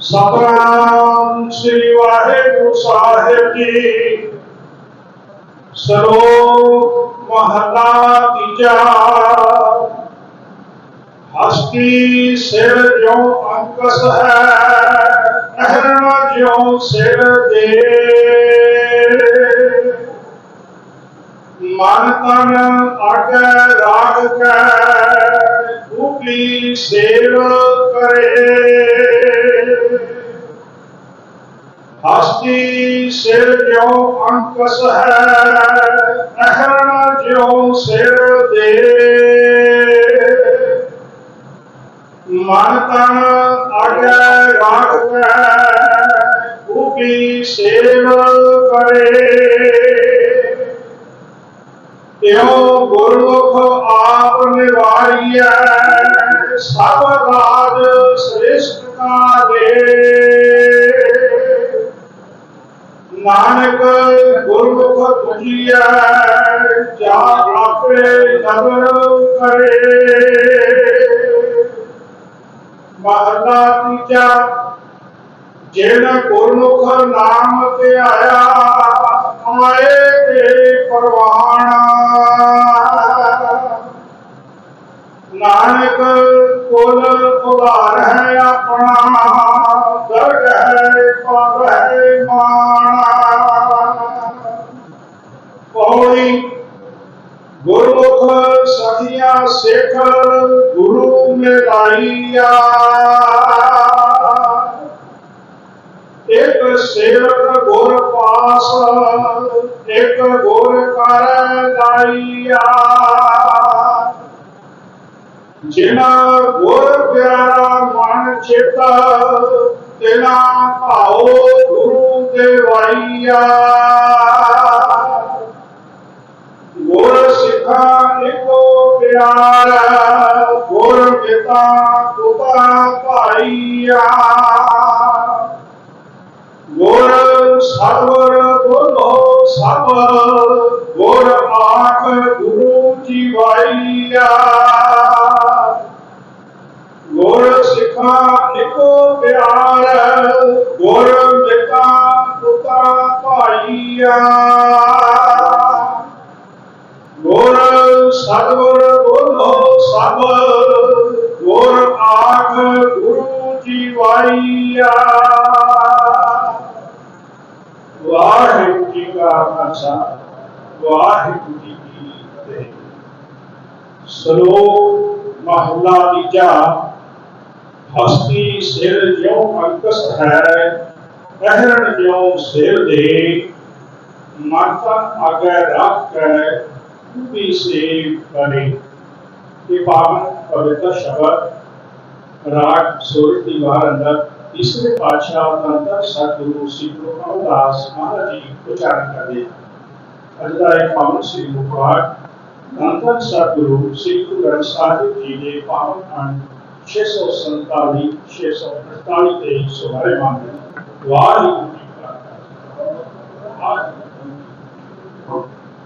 सतनाम श्री वाहेगुरु साहेब जी सरो महला तीजा हस्ती सिर जो अंकस है अहरना जो सिर दे। मन तन अग राग कै रूपी की सेवा करे हस्ती सिर जो अंकस है नहरना जो सिर दे मन तन आगे राख की सेव करे त्यों गुरमुख आप निवारिया सब राज श्रेष्ठ काजे नानक गुरमुख पूजिया जा आपे नवर करे? महला तीजा जिन गुरमुख नाम ते आया, आए ते परवाना ਕੁਲ ਉਧਾਰ ਹੈ ਆਪਣਾ ਦਰਗ ਹੈ ਪਗ ਹੈ, ਮਾਣਾ। ਪੌੜੀ ਗੁਰਮੁਖ ਸਖੀਆਂ ਸਿੱਖ ਗੁਰੂ ਮਿਲਾਈਆ। ਇੱਕ ਸੇਵਕ ਗੁਰ ਪਾਸ, ਇੱਕ ਗੁਰ ਕਰ ਲਾਈਆ ਜਿਨਾ ਗੁਰ ਪਿਆਰਾ ਮਨ ਚੇਤਾ, ਤਿਨਾ ਭਾਉ ਗੁਰੂ ਦੇਵਾਈਆ ਗੁਰ ਸਿੱਖਾ ਇੱਕੋ ਪਿਆਰਾ, ਗੁਰ ਪਿਤਾ ਪੁੱਤਾ ਭਾਈਆ। ਗੁਰ ਸਰਵਰ ਬੋਲੋ ਸਭ, ਗੁਰ ਆਖ ਗੁਰੂ ਜੀ ਵਾਈਆ ਗੁਰ ਸਿੱਖਾ ਇੱਕੋ ਪਿਆਰ ਗੁਰ ਪਿਤਾ ਪੁੱਤਾ ਭਾਈਆ। ਗੁਰ ਸਰਵਰ ਬੋਲੋ ਸਭ, ਗੁਰ ਆਖ ਗੁਰੂ ਜੀ ਵਾਈਆ। ਵਾਹਿਗੁਰੂ ਜੀ ਕਾ ਖਾਲਸਾ, ਵਾਹਿਗੁਰੂ ਜੀ ਕੀ ਫਤਿਹ। ਸਲੋਕ ਮਹਲਾ ਤੀਜਾ। ਹਸਤੀ ਸਿਰ ਜਿਉ ਅੰਕਸ ਹੈ ਪਹਿਰਣ ਜਿਉ ਸਿਰ ਦੇ ਮਾਤਾ ਅਗੈ ਰੱਖ ਕੇ ਵੀ ਸੇਵ ਕਰੇ ਇਹ ਪਾਵਨ ਪਵਿੱਤਰ ਸ਼ਬਦ ਰਾਗ ਸੁਰ ਦੀ ਵਾਰ ਅੰਦਰ ਤੀਸਰੇ ਪਾਤਸ਼ਾਹ ਤੰਤਰ ਸਤਿਗੁਰੂ ਸ੍ਰੀ ਗੁਰੂ ਅਮਰਦਾਸ ਮਹਾਰਾਜ ਜੀ ਉਚਾਰਨ ਕਰਦੇ ਹਨ ਅੱਜ ਦਾ ਇਹ ਪਾਵਨ ਸ੍ਰੀ ਮੁਖਾਰ ਤੰਤਰ ਸਤਿਗੁਰੂ ਸ੍ਰੀ ਗੁਰੂ ਗ੍ਰੰਥ ਸਾਹਿਬ ਜੀ ਦੇ ਪਾਵਨ ਖੰਡ 647 648 ਤੇ ਸੁਭਾਰੇ ਮੰਗਦੇ ਵਾਹਿਗੁਰੂ